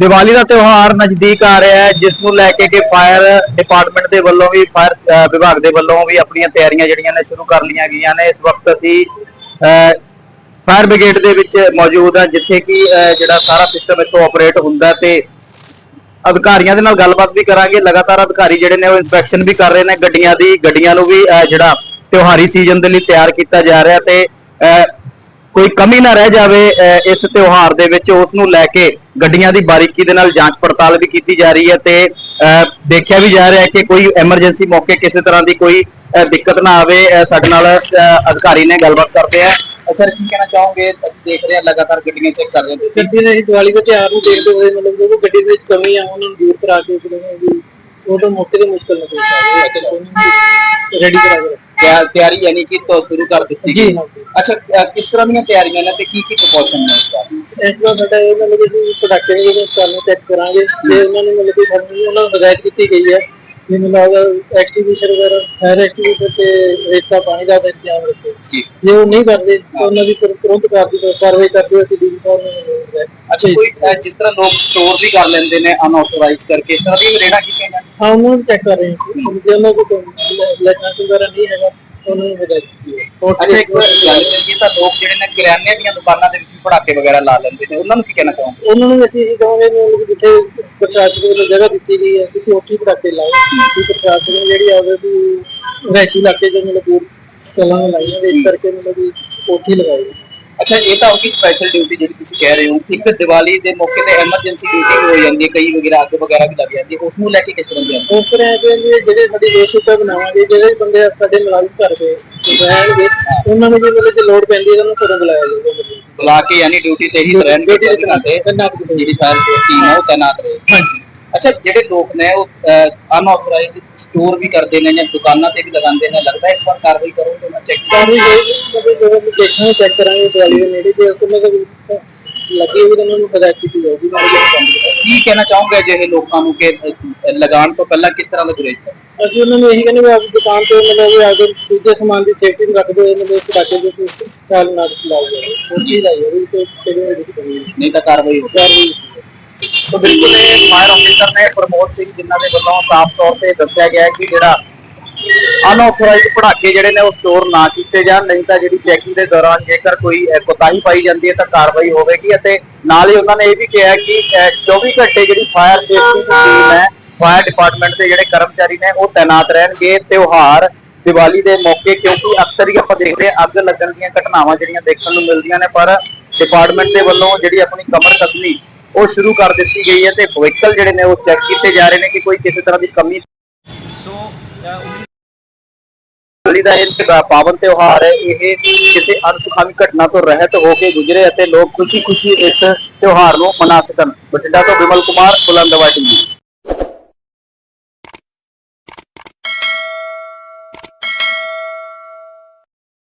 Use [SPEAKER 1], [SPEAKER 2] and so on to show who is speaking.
[SPEAKER 1] ਦੀਵਾਲੀ ਦਾ ਤਿਉਹਾਰ ਨਜ਼ਦੀਕ ਆ ਰਿਹਾ ਹੈ, ਜਿਸ ਨੂੰ ਲੈ ਕੇ ਕਿ ਫਾਇਰ ਡਿਪਾਰਟਮੈਂਟ ਦੇ ਵੱਲੋਂ ਵੀ, ਫਾਇਰ ਵਿਭਾਗ ਦੇ ਵੱਲੋਂ ਵੀ ਆਪਣੀਆਂ ਤਿਆਰੀਆਂ ਜਿਹੜੀਆਂ ਨੇ ਸ਼ੁਰੂ ਕਰ ਲਈਆਂ ਗਈਆਂ ਨੇ। ਇਸ ਵਕਤ ਅਸੀਂ ਫਾਇਰ ਬ੍ਰਿਗੇਡ ਦੇ ਵਿੱਚ ਮੌਜੂਦ ਹਾਂ, ਜਿੱਥੇ ਕਿ ਜਿਹੜਾ ਸਾਰਾ ਸਿਸਟਮ ਇੱਥੋਂ ਆਪਰੇਟ ਹੁੰਦਾ ਹੈ ਤੇ ਅਧਿਕਾਰੀਆਂ ਦੇ ਨਾਲ ਗੱਲਬਾਤ ਵੀ ਕਰਾਂਗੇ। ਲਗਾਤਾਰ ਅਧਿਕਾਰੀ ਜਿਹੜੇ ਨੇ ਉਹ ਇਨਸਪੈਕਸ਼ਨ ਵੀ ਕਰ ਰਹੇ ਨੇ। ਗੱਡੀਆਂ ਦੀ, ਗੱਡੀਆਂ ਨੂੰ ਵੀ ਜਿਹੜਾ ਤਿਉਹਾਰੀ ਸੀਜ਼ਨ ਦੇ ਲਈ ਤਿਆਰ ਕੀਤਾ ਜਾ ਰਿਹਾ ਤੇ ਕੋਈ ਕਮੀ ਨਾ ਰਹਿ ਜਾਵੇ ਇਸ ਤਿਉਹਾਰ ਦੇ ਵਿੱਚ ਉਸ ਨੂੰ ਲੈ ਕੇ ਗੱਡੀਆਂ ਦੀ ਬਾਰੀਕੀ ਦੇ ਨਾਲ ਜਾਂਚ ਪੜਤਾਲ ਵੀ ਕੀਤੀ ਜਾ ਰਹੀ ਹੈ ਤੇ ਦੇਖਿਆ ਵੀ ਜਾ ਰਿਹਾ ਹੈ ਕਿ ਕੋਈ ਐਮਰਜੈਂਸੀ ਮੌਕੇ ਕਿਸੇ ਤਰ੍ਹਾਂ ਦੀ ਕੋਈ ਦਿੱਕਤ ਨਾ ਆਵੇ ਸਾਡੇ ਨਾਲ ਅਧਿਕਾਰੀ ਨੇ ਗੱਲਬਾਤ ਕਰਦੇ ਆ। ਸਰ ਕੀ ਕਹਿਣਾ ਚਾਹੋਗੇ? ਦੇਖ ਰਹੇ ਹਾਂ ਲਗਾਤਾਰ ਗੱਡੀਆਂ ਚੈੱਕ ਕਰ ਰਹੇ ਹੋ। ਤੁਸੀਂ
[SPEAKER 2] ਗੱਡੀ ਦੇ ਦੀਵਾਲੀ ਦੇ ਤਿਉਹਾਰ ਨੂੰ ਦੇਖਦੇ ਹੋਏ ਮਤਲਬ ਜੋ ਗੱਡੀ ਦੇ ਵਿੱਚ ਕਮੀ ਆ ਉਹਨਾਂ ਨੂੰ ਦੂਰ ਕਰਾ ਕੇ ਉਹ ਤਾਂ ਮੌਕੇ ਤੇ ਮੁਸ਼ਕਲ ਨਾ ਕੋਈ ਰੈਡੀ ਕਰਾ ਕੇ।
[SPEAKER 1] ਤਿਆ- ਤਿਆਰੀ ਯਾਨੀ ਕਿ ਤੋਂ ਸ਼ੁਰੂ ਕਰ ਦਿੱਤੀ
[SPEAKER 2] ਜੀ।
[SPEAKER 1] ਗਈ ਅੱਛਾ ਅਹ, ਕਿਸ ਤਰ੍ਹਾਂ ਦੀਆਂ ਤਿਆਰੀਆਂ ਨੇ ਤੇ ਕੀ ਕੀ ਪ੍ਰਪੋਜ਼ਲ ਨੇ ਇਸ ਦਾ?
[SPEAKER 2] ਇਸ ਵਾਰ ਸਾਡਾ ਇਹ ਮਤਲਬ ਕਿ ਅਸੀਂ ਪ੍ਰੋਡਕਟ ਜਿਹੜੇ ਸਾਨੂੰ ਚੈੱਕ ਕਰਾਂਗੇ ਤੇ ਉਹਨਾਂ ਨੂੰ ਮਤਲਬ ਕਿ ਸਾਨੂੰ ਉਹਨਾਂ ਨੂੰ ਹਦਾਇਤ ਕੀਤੀ ਗਈ ਹੈ। ਕਿ ਮਤਲਬ ਐਕਟੀਵੀਟਰ ਵਗੈਰਾ ਫਾਇਰ ਐਕਟੀਵੀਟਰ ਤੇ ਰੇਤਾ ਪਾਣੀ ਦਾ ਇੰਤਜ਼ਾਮ ਰੱਖੋ।
[SPEAKER 1] ਜੀ।
[SPEAKER 2] ਜੇ ਉਹ ਨਹੀਂ ਕਰਦੇ ਤਾਂ ਉਹਨਾਂ ਦੀ ਤੁਰ- ਤੁਰੰਤ ਕਾਰਵਾਈ ਕਾਰਵਾਈ ਕਰਦੇ ਹੋਏ ਅਸੀਂ ਡੀ ਫਾਰਮ ਨੂੰ
[SPEAKER 1] ਅੱਛਾ ਕੋਈ ਅਹ, ਜਿਸ ਤਰ੍ਹਾਂ ਲੋਕ ਸਟੋਰ ਵੀ ਕਰ ਲੈਂਦੇ ਨੇ ਅਨਆਥੋਰਾਈਜ਼ਡ ਕਰਕੇ ਇਸ ਤਰ੍ਹਾਂ ਦੀ ਰੇੜਾ ਕੀਤੀਆਂ ਜਾਂਦੀਆਂ?
[SPEAKER 2] ਹਾਂ ਉਹਨਾਂ ਨੂੰ ਚੈੱਕ ਕਰ ਰਹੇ ਹਾਂ। ਜੇ ਉਹਨਾਂ ਕੋਲ ਲਾਇਸੈਂਸ ਵਗੈਰਾ ਨਹੀਂ ਹੈਗਾ ਤਾਂ ਉਹਨਾਂ ਨੂੰ ਹਦਾਇਤ ਕੀਤੀ ਹੈ।
[SPEAKER 1] ਅੱਛਾ ਇੱਕ ਗੱਲ ਕਰੀਏ ਤਾਂ ਲੋਕ ਜਿਹੜੇ ਨੇ ਕਿਰਾਨੇ ਦੀਆਂ ਦੁਕਾਨਾਂ ਦੇ ਵਿੱਚ ਵੀ ਪੜਾਕੇ ਵਗੈਰਾ ਲਾ ਲੈਂਦੇ ਨੇ। ਉਹਨਾਂ ਨੂੰ ਕੀ ਕਹਿਣਾ ਚਾਹੋਗੇ?
[SPEAKER 2] ਉਹਨਾਂ ਨੂੰ ਅਸੀਂ ਇਹ ਕਹਾਂਗੇ ਵੀ ਉਹਨਾਂ ਨੂੰ ਜਿੱਥੇ ਪ੍ਰਸ਼ਾਸਨ ਵੱਲੋਂ ਜਗ੍ਹਾ ਦਿੱਤੀ ਗਈ ਹੈ ਤੁਸੀਂ ਉੱਥੇ ਹੀ ਪਟਾਕੇ ਲਾਓ। ਕਿ ਪ੍ਰਸ਼ਾਸਨ ਜਿਹੜੀ ਆਵੇ ਵੀ ਰੈਸ਼ੀ ਇਲਾਕੇ ਦੇ ਮਤਲਬ ਚੱਲਾਂ ਲਾਈਆਂ ਨੇ ਇਸ ਕਰਕੇ ਮਤਲਬ ਵੀ ਉੱਥੇ ਲਗਾਏ।
[SPEAKER 1] ਅੱਛਾ ਇਹ ਤਾਂ ਹੋਗੀ ਸਪੈਸ਼ਲ ਡਿਊਟੀ ਜਿਹੜੀ ਤੁਸੀਂ ਕਹਿ ਰਹੇ ਹੋ ਇੱਕ ਦੀਵਾਲੀ ਦੇ ਮੌਕੇ ਤੇ ਐਮਰਜੈਂਸੀ ਡਿਊਟੀ ਹੋ ਜਾਂਦੀ ਹੈ ਕਈ ਵਗੈਰਾ ਅੱਗ ਵਗੈਰਾ ਵੀ ਲੱਗ ਜਾਂਦੀ ਹੈ ਉਸ ਨੂੰ ਲੈ ਕੇ ਕਿਸ ਤਰ੍ਹਾਂ ਦੀ
[SPEAKER 2] ਉਸ ਤਰ੍ਹਾਂ ਕਿ ਵੀ ਜਿਹੜੇ ਸਾਡੀ ਦੋਸਤ ਬਣਾਵਾਂਗੇ ਜਿਹੜੇ ਬੰਦੇ ਸਾਡੇ ਮੁਲਾਜ਼ਮ ਘਰ ਦੇ ਰਹਿਣਗੇ ਉਹਨਾਂ ਨੂੰ ਵੀ ਮਤਲਬ ਜੇ ਲੋੜ ਪੈਂਦੀ ਹੈ ਉਹਨਾਂ ਨੂੰ ਘਰੋਂ ਬੁਲਾਇਆ ਜਾਊਗਾ
[SPEAKER 1] ਬੁਲਾ ਕੇ ਯਾਨੀ ਡਿਊਟੀ ਤੇ ਹੀ ਰਹਿਣਗੇ
[SPEAKER 2] ਤੇ
[SPEAKER 1] ਤੇ
[SPEAKER 2] ਤੈਨਾਤ ਕੀਤਾ
[SPEAKER 1] ਜਿਹੜੀ ਫਾਇਰ ਟੀਮ ਹੈ ਉਹ ਤੈਨਾਤ ਰਹੇ
[SPEAKER 2] ਹਾਂਜੀ।
[SPEAKER 1] ਅੱਛਾ ਜਿਹੜੇ ਲੋਕ ਨੇ ਉਹ ਅਨਆਥੋਰਾਈਜ਼ਡ ਸਟੋਰ ਵੀ ਕਰਦੇ ਨੇ ਜਾਂ ਦੁਕਾਨਾਂ ਤੇ ਵੀ ਲਗਾਉਂਦੇ ਨੇ ਲੱਗਦਾ ਇਸ ਵਾਰ ਕਾਰਵਾਈ ਕਰੋਗੇ ਨਾ ਚੈੱਕ
[SPEAKER 2] ਮਤਲਬ ਜਦੋਂ ਅਸੀਂ ਦੇਖਾਂਗੇ ਚੈੱਕ ਕਰਾਂਗੇ ਦਿਵਾਲੀ ਦੇ ਨੇੜੇ ਤੇ ਲੱਗੀ ਹੋਈ ਤਾਂ ਉਹਨਾਂ ਨੂੰ ਹਦਾਇਤ ਕੀਤੀ ਜਾਊਗੀ
[SPEAKER 1] ਕੀ ਕਹਿਣਾ ਚਾਹੋਗੇ ਅਜਿਹੇ ਲੋਕਾਂ ਨੂੰ ਕਿ ਅਹ, ਲਗਾਉਣ ਤੋਂ ਪਹਿਲਾਂ ਕਿਸ ਤਰ੍ਹਾਂ ਦਾ ਗੁਰੇਜ਼ ਕਰੋ
[SPEAKER 2] ਅਸੀਂ ਉਹਨਾਂ ਨੂੰ ਇਹੀ ਕਹਿੰਦੇ ਵੀ ਆਪਣੀ ਦੁਕਾਨ ਤੇ ਮਤਲਬ ਵੀ ਆਪਦੇ ਦੂਜੇ ਸਮਾਨ ਦੀ ਸੇਫਟੀ ਰੱਖਦੇ ਹੋਏ ਮਤਲਬ ਪਟਾਕੇ ਦੇ ਖਿਆਲ ਨਾਲ ਚਲਾਓ ਉਹ ਚੀਜ਼ ਆਈ ਹੈ ਵੀ ਤੇ ਕਿਹੜੇ ਨਹੀਂ।
[SPEAKER 1] ਤਾਂ ਕਾਰਵਾਈ ਹੋ
[SPEAKER 2] ਕਾਰਵਾਈ
[SPEAKER 1] ਸੋ ਬਿਲਕੁਲ ਇਹ ਫਾਇਰ ਆਫੀਸਰ ਨੇ ਪ੍ਰਮੋਦ ਸਿੰਘ ਜਿਨ੍ਹਾਂ ਦੇ ਵੱਲੋਂ ਸਾਫ਼ ਤੌਰ ਤੇ ਦੱਸਿਆ ਗਿਆ ਕਿ ਜਿਹੜਾ ਅਨਆਥੋਰਾਈਜ਼ਡ ਪੜਾਕੇ ਜਿਹੜੇ ਨੇ ਉਹ ਸਟੋਰ ਨਾ ਕੀਤੇ ਜਾਣ, ਨਹੀਂ ਤਾਂ ਜਿਹੜੀ ਚੈਕਿੰਗ ਦੇ ਦੌਰਾਨ ਜੇਕਰ ਕੋਈ ਕੋਤਾਹੀ ਪਾਈ ਜਾਂਦੀ ਹੈ ਤਾਂ ਕਾਰਵਾਈ ਹੋਵੇਗੀ ਅਤੇ ਨਾਲ ਹੀ ਉਹਨਾਂ ਨੇ ਇਹ ਵੀ ਕਿਹਾ ਕਿ 24 ਘੰਟੇ ਜਿਹੜੀ ਫਾਇਰ ਸੇਫਟੀ ਦੀ ਟੀਮ ਹੈ ਫਾਇਰ ਡਿਪਾਰਟਮੈਂਟ ਦੇ ਜਿਹੜੇ ਕਰਮਚਾਰੀ ਨੇ ਉਹ ਤਾਇਨਾਤ ਰਹਿਣਗੇ। ਤਿਉਹਾਰ, ਦੀਵਾਲੀ ਦੇ ਮੌਕੇ ਕਿਉਂਕਿ ਅਕਸਰ ਹੀ ਆਪਾਂ ਦੇਖਦੇ ਹਾਂ ਅੱਗ ਲੱਗਣ ਦੀਆਂ ਘਟਨਾਵਾਂ ਜਿਹੜੀਆਂ ਦੇਖਣ ਨੂੰ ਮਿਲਦੀਆਂ ਨੇ, ਪਰ ਡਿਪਾਰਟਮੈਂਟ ਦੇ ਵੱਲੋਂ ਜਿਹੜੀ ਆਪਣੀ ਕਮਰ ਕਸਮੀ ਉਹ ਸ਼ੁਰੂ ਕਰ ਦਿੱਤੀ ਗਈ ਹੈ ਤੇ ਵਹੀਕਲ ਜਿਹੜੇ ਨੇ ਉਹ ਚੈੱਕ ਕੀਤੇ ਜਾ ਰਹੇ ਨੇ ਕਿ ਕੋਈ ਕਿਸੇ ਤਰ੍ਹਾਂ ਦੀ ਕਮੀ ਸੋ ਦੀਵਾਲੀ ਦਾ ਇਹ ਪਾਵਨ ਤਿਉਹਾਰ ਹੈ ਇਹ ਕਿਸੇ ਅਨਸੁਖਾਵੀ ਘਟਨਾ ਤੋਂ ਰਹਿਤ ਹੋ ਕੇ ਗੁਜ਼ਰੇ ਅਤੇ ਲੋਕ ਖੁਸ਼ੀ-ਖੁਸ਼ੀ ਇਸ ਤਿਉਹਾਰ ਨੂੰ ਮਨਾ ਸਕਣ। ਬਠਿੰਡਾ ਤੋਂ ਵਿਮਲ ਕੁਮਾਰ ਬੁਲੰਦਵਾਟੀ